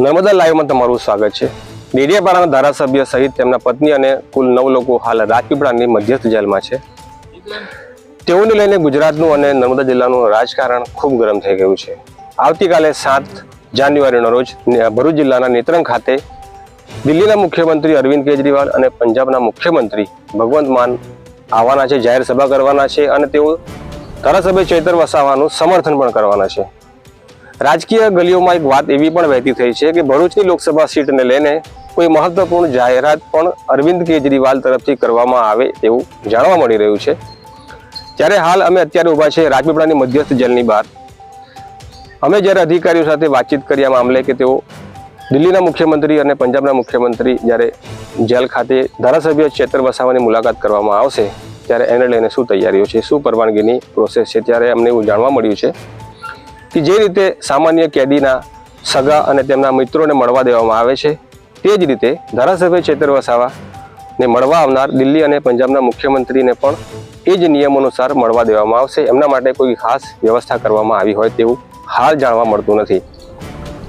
નર્મદા લાઈવમાં તમારું સ્વાગત છે. ડેડિયાપાડાના ધારાસભ્ય સહિત તેમના પત્ની અને કુલ નવ લોકો હાલ રાજપીપળાની મધ્યસ્થ જેલમાં છે. તેઓને લઈને ગુજરાતનું અને નર્મદા જિલ્લાનું રાજકારણ ખૂબ ગરમ થઈ ગયું છે. આવતીકાલે સાત જાન્યુઆરીનો રોજ ભરૂચ જિલ્લાના નેત્રંગ ખાતે દિલ્હીના મુખ્યમંત્રી અરવિંદ કેજરીવાલ અને પંજાબના મુખ્યમંત્રી ભગવંત માન આવવાના છે, જાહેર સભા કરવાના છે અને તેઓ ધારાસભ્ય ચૈતર વસાવાનું સમર્થન પણ કરવાના છે. રાજકીય ગલીઓમાં એક વાત એવી પણ વહેતી થઈ છે કે ભરૂચની લોકસભા સીટને લઈને કોઈ મહત્વપૂર્ણ જાહેરાત પણ અરવિંદ કેજરીવાલ તરફથી કરવામાં આવે તેવું જાણવા મળી રહ્યું છે. જ્યારે હાલ અમે અત્યારે ઊભા છે રાજપીપળાની મધ્યસ્થ જેલની બહાર. અમે જ્યારે અધિકારીઓ સાથે વાતચીત કરી આ મામલે કે તેઓ દિલ્હીના મુખ્યમંત્રી અને પંજાબના મુખ્યમંત્રી જ્યારે જેલ ખાતે ધારાસભ્ય ચેતર વસાવાની મુલાકાત કરવામાં આવશે, ત્યારે એને લઈને શું તૈયારીઓ છે, શું પરવાનગીની પ્રોસેસ છે, ત્યારે અમને એવું જાણવા મળ્યું છે. કે જે રીતે સામાન્ય કેદીના સગા અને તેમના મિત્રોને મળવા દેવામાં આવે છે, તે જ રીતે ધારાસભ્ય ચેતર વસાવાને મળવા આવનાર દિલ્હી અને પંજાબના મુખ્યમંત્રીને પણ એ જ નિયમ અનુસાર મળવા દેવામાં આવશે. એમના માટે કોઈ ખાસ વ્યવસ્થા કરવામાં આવી હોય તેવું હાલ જાણવા મળતું નથી.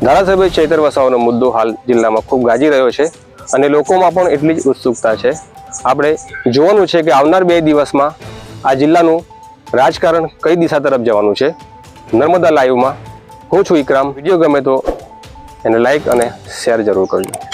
ધારાસભ્ય ચેતર વસાવાનો મુદ્દો હાલ જિલ્લામાં ખૂબ ગાજી રહ્યો છે અને લોકોમાં પણ એટલી જ ઉત્સુકતા છે. આપણે જોવાનું છે કે આવનાર બે દિવસમાં આ જિલ્લાનું રાજકારણ કઈ દિશા તરફ જવાનું છે? નર્મદા લાઈવમાં હું છું ઇકરામ. વીડિયો ગમે તો એને લાઈક અને શેર જરૂર કરજો.